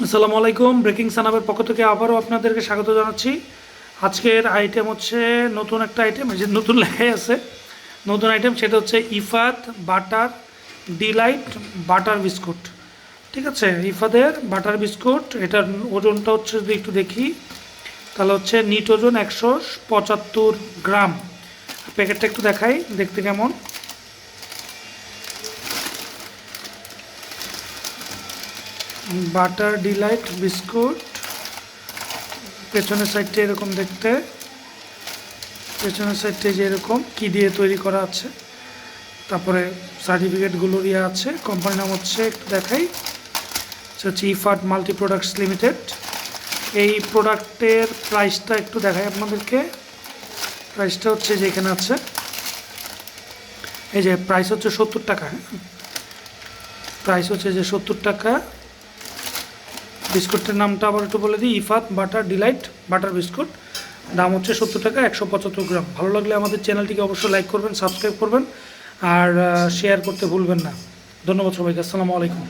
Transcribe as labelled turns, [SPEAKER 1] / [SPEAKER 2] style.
[SPEAKER 1] আসসালামু আলাইকুম। ব্রেকিং সানাবের পক্ষ থেকে আবারও আপনাদেরকে স্বাগত জানাচ্ছি। আজকের আইটেম হচ্ছে নতুন একটা আইটেম যে নতুন লেখাই আছে। নতুন আইটেম সেটা হচ্ছে Ifad butter delight butter biscuit. ঠিক আছে? ইফাদের বাটার বিস্কুট, এটার ওজনটা হচ্ছে যদি একটু দেখি, তাহলে হচ্ছে নিট ওজন একশো পঁচাত্তর গ্রাম। প্যাকেটটা একটু দেখাই, দেখতে কেমন? বাটার ডিলাইট, বিস্কুট, পেছনের সাইডটা এরকম দেখতে। পেছনের সাইডটা যে এরকম কি দিয়ে তৈরি করা আছে। তারপরে সার্টিফিকেটগুলো ইয়ে আছে। কোম্পানির নাম হচ্ছে একটু দেখাই। হচ্ছে ইফার্ট মাল্টি প্রোডাক্টস লিমিটেড এই প্রোডাক্টের প্রাইসটা একটু দেখাই আপনাদেরকে। প্রাইসটা হচ্ছে যে এখানে আছে। এই যে প্রাইস হচ্ছে সত্তর টাকা হ্যাঁ? প্রাইস হচ্ছে যে সত্তর টাকা। বিস্কুটের নামটা আবার একটু বলে দিই, Ifad, butter, delight, butter biscuit. দাম হচ্ছে সত্তর টাকা, একশো পঁচাত্তর গ্রাম। ভালো লাগলে আমাদের চ্যানেলটিকে অবশ্যই লাইক করবেন, সাবস্ক্রাইব করবেন, আর শেয়ার করতে ভুলবেন না। ধন্যবাদ সবাইকে, আসসালামু আলাইকুম।